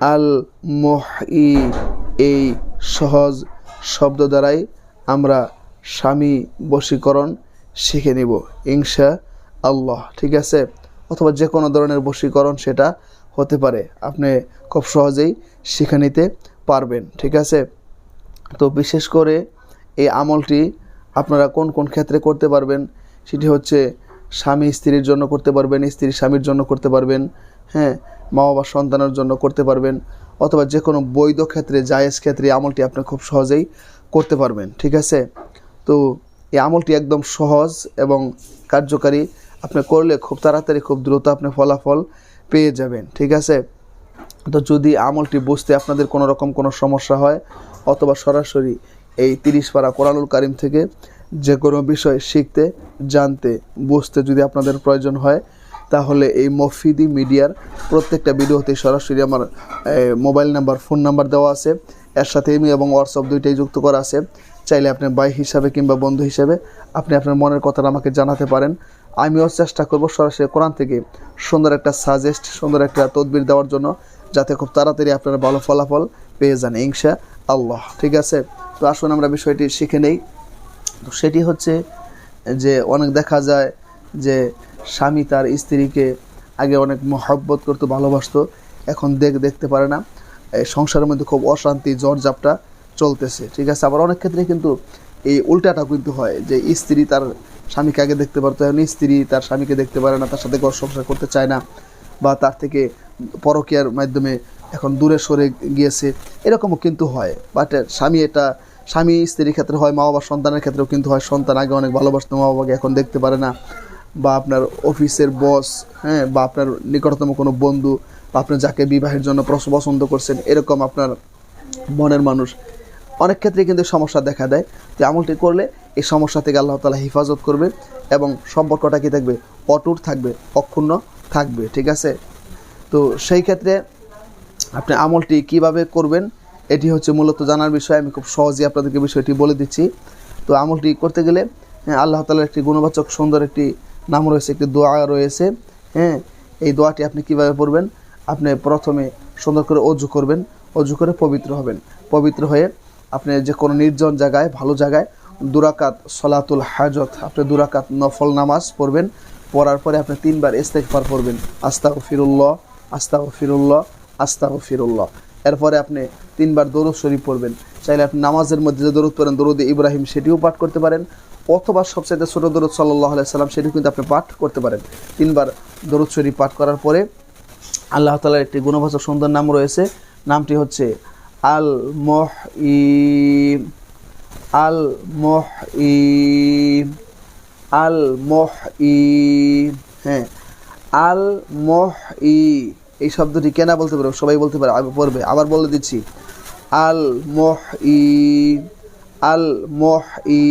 আল মহি এই সহজ শব্দ দ্বারাই আমরা স্বামী বশীকরণ শিখে নিব ইনশা আল্লাহ ঠিক আছে? অথবা যে কোনো ধরনের বশীকরণ সেটা হতে পারে। আপনি খুব সহজেই শিখে নিতে পারবেন, ঠিক আছে? তো বিশেষ করে এই আমলটি আপনারা কোন কোন ক্ষেত্রে করতে পারবেন? সেটি হচ্ছে স্বামী স্ত্রীর জন্য করতে পারবেন, স্ত্রী স্বামীর জন্য করতে পারবেন। হ্যাঁ মা বাবা সন্তানের জন্য করতে পারবেন, অথবা যে কোনো বৈধ ক্ষেত্রে, জায়েজ ক্ষেত্রে আমলটি আপনি খুব সহজেই করতে পারবেন, ঠিক আছে? তো এই আমলটি একদম সহজ এবং কার্যকারী, আপনি করলে খুব তাড়াতাড়ি, খুব দ্রুত আপনি ফলাফল পেয়ে যাবেন, ঠিক আছে? তো যদি আমলটি বুঝতে আপনাদের কোনো রকম কোনো সমস্যা হয়, অথবা সরাসরি এই তিরিশ পারা কোরআনুল কারিম থেকে যে কোনো বিষয় শিখতে, জানতে, বুঝতে যদি আপনাদের প্রয়োজন হয় তাহলে এই মফিদি মিডিয়ার প্রত্যেকটা ভিডিওতে সরাসরি আমার মোবাইল নাম্বার, ফোন নাম্বার দেওয়া আছে। এর সাথে ইমি এবং হোয়াটসঅ্যাপ দুইটাই যুক্ত করা আছে। চাইলে আপনি ভাই হিসাবে কিংবা বন্ধু হিসাবে আপনি আপনার মনের কথাটা আমাকে জানাতে পারেন। আমিও চেষ্টা করব সরাসরি কোরআন থেকে সুন্দর একটা সাজেস্ট সুন্দর একটা তদবির দেওয়ার জন্য, যাতে খুব তাড়াতাড়ি আপনারা ভালো ফলাফল পেয়ে যান, ইনশা আল্লাহ। ঠিক আছে? তো আসুন আমরা বিষয়টি শিখে নেই। তো সেটি হচ্ছে যে অনেক দেখা যায় যে স্বামী তার স্ত্রীকে আগে অনেক মহব্বত করতো, ভালোবাসত। এখন দেখ, দেখতে পারে না। এই সংসারের মধ্যে খুব অশান্তি ঝড়ঝাপটা চলতেছে, ঠিক আছে? আবার অনেক ক্ষেত্রে কিন্তু এই উল্টাটা কিন্তু হয় যে স্ত্রী তার স্বামীকে আগে দেখতে পারতো, এখন স্ত্রী তার স্বামীকে দেখতে পারে না, তার সাথে ঘর সংসার করতে চায় না বা তার থেকে পরকীয়ার মাধ্যমে এখন দূরে সরে গিয়েছে। এরকমও কিন্তু হয়। বাট স্বামী এটা, স্বামী স্ত্রীর ক্ষেত্রে হয় মা বাবার সন্তানের ক্ষেত্রেও কিন্তু হয়। সন্তান আগে অনেক ভালোবাসতো মা বাবাকে এখন দেখতে পারে না। বা আপনার অফিসের বস হ্যাঁ বা আপনার নিকটতম কোনো বন্ধু বা আপনি যাকে বিবাহের জন্য পছন্দ করছেন এরকম আপনার মনের মানুষ। অনেক ক্ষেত্রে কিন্তু সমস্যা দেখা দেয়। তো আমলটি করলে এই সমস্যা থেকে আল্লাহ তালা হেফাজত করবে এবং সম্পর্কটা কি থাকবে? অটুট থাকবে অক্ষুণ্ণ থাকবে ঠিক আছে? তো সেই ক্ষেত্রে আপনি আমলটি কীভাবে করবেন এটি হচ্ছে মূলত জানার বিষয়। আমি খুব সহজেই আপনাদেরকে বিষয়টি বলে দিচ্ছি। তো আমলটি করতে গেলে হ্যাঁ, আল্লাহ তালার একটি গুণবাচক সুন্দর একটি নাম রয়েছে, একটি দোয়া রয়েছে। হ্যাঁ এই দোয়াটি আপনি কীভাবে পড়বেন? আপনি প্রথমে সুন্দর করে অজু করবেন, অজু করে পবিত্র হবেন। পবিত্র হয়ে আপনি যে কোনো নির্জন জায়গায়, ভালো জায়গায় দুরাকাত সলাতুল হাজত, আপনি দুরাকাত নফল নামাজ পড়বেন। পড়ার পরে আপনি তিনবার ইস্তেকফার পড়বেন। আস্তাগ ফিরুল্লাহ আস্তাগ ফিরুল্লাহ আস্তাগ ফিরুল্লাহ এরপরে আপনি তিনবার দরুদ শরীফ পড়বেন। চাইলে আপনি নামাজের মধ্যে যে দরুদ পড়েন দরুদ ইব্রাহিম সেটিও পাঠ করতে পারেন। অথবা সবচাইতে ছোট দরুদ সাল্লাহ সাল্লাম সেটিও কিন্তু আপনি পাঠ করতে পারেন। তিনবার দরুদ শরীফ পাঠ করার পরে আল্লাহ তালার একটি গুণবাচক সুন্দর নাম রয়েছে। নামটি হচ্ছে আল মহ ই আল মহ ই আল মহ ই হ্যাঁ। আল মহ ই এই শব্দটি কেনা বলতে পারবে? সবাই বলতে পারে পড়বে। আবার বলে দিচ্ছি। আল মহ ই আল মহ ই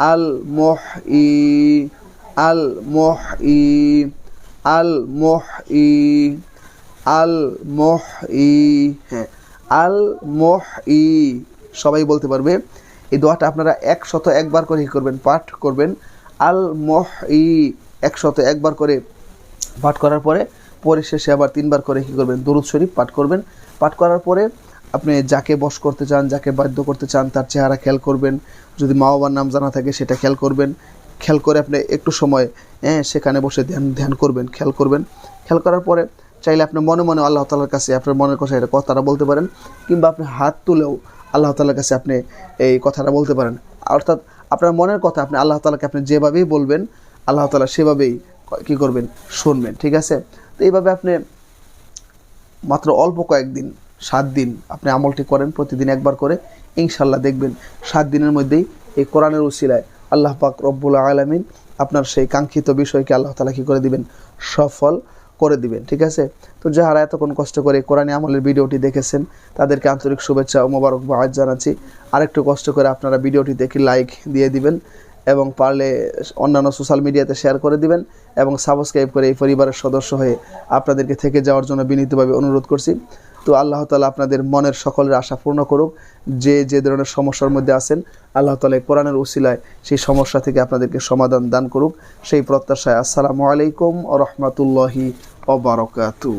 আল মহ ই আল মহ ই আল মহ ই আল মহ ই হ্যাঁ আল মহ ই সবাই বলতে পারবে, এই দোয়াটা আপনারা একশত একবার করে করবেন, পাঠ করবেন। আল মহ ই একশত একবার করে পাঠ করার পরে পরে শেষে আবার তিনবার করে কি করবেন। দরুদ শরীফ পাঠ করবেন। পাঠ করার পরে আপনি যাকে বশ করতে চান, যাকে বাধ্য করতে চান, তার চেহারা খেয়াল করবেন। যদি মা বাবার নাম জানা থাকে, সেটা খেয়াল করবেন। খেয়াল করে আপনি একটু সময় হ্যাঁ সেখানে বসে ধ্যান ধ্যান করবেন, খেয়াল করবেন। খেয়াল করার পরে চাইলে আপনি মনে মনে আল্লাহ তালার কাছে আপনার মনের কথা, এটা কথাটা বলতে পারেন, কিংবা আপনি হাত তুলেও আল্লাহ তালার কাছে আপনি এই কথাটা বলতে পারেন। অর্থাৎ আপনার মনের কথা আপনি আল্লাহ তালাকে আপনি যেভাবেই বলবেন, আল্লাহ তালা সেভাবেই কী করবেন, শুনবেন, ঠিক আছে? তো এইভাবে আপনি মাত্র অল্প কয়েকদিন সাত দিন আপনি আমলটি করেন, প্রতিদিন একবার করে ইনশাল্লাহ দেখবেন সাত দিনের মধ্যেই এই কোরআনের উসিলায় আল্লাহ পাক রব্বুল আলমিন আপনার সেই কাঙ্ক্ষিত বিষয়কে আল্লাহ তালা কী করে দিবেন? সফল করে দিবেন, ঠিক আছে? তো যারা এতক্ষণ কষ্ট করে কোরআনী আমলের ভিডিওটি দেখেছেন, তাদেরকে আন্তরিক শুভেচ্ছা ও মোবারক বাদ জানাচ্ছি। আরেকটু কষ্ট করে আপনারা ভিডিওটি দেখে লাইক দিয়ে দিবেন এবং পারলে অন্যান্য সোশ্যাল মিডিয়াতে শেয়ার করে দিবেন এবং সাবস্ক্রাইব করে এই পরিবারের সদস্য হয়ে আপনাদেরকে থেকে যাওয়ার জন্য বিনীতভাবে অনুরোধ করছি। তো আল্লাহ তালা আপনাদের মনের সকলের আশা পূর্ণ করুক। যে যে ধরনের সমস্যার মধ্যে আছেন, আল্লাহ তালা কোরআনের উসিলায় সেই সমস্যা থেকে আপনাদেরকে সমাধান দান করুক। সেই প্রত্যাশায় আসসালামু আলাইকুম ও রহমতুল্লাহি অবরকাতু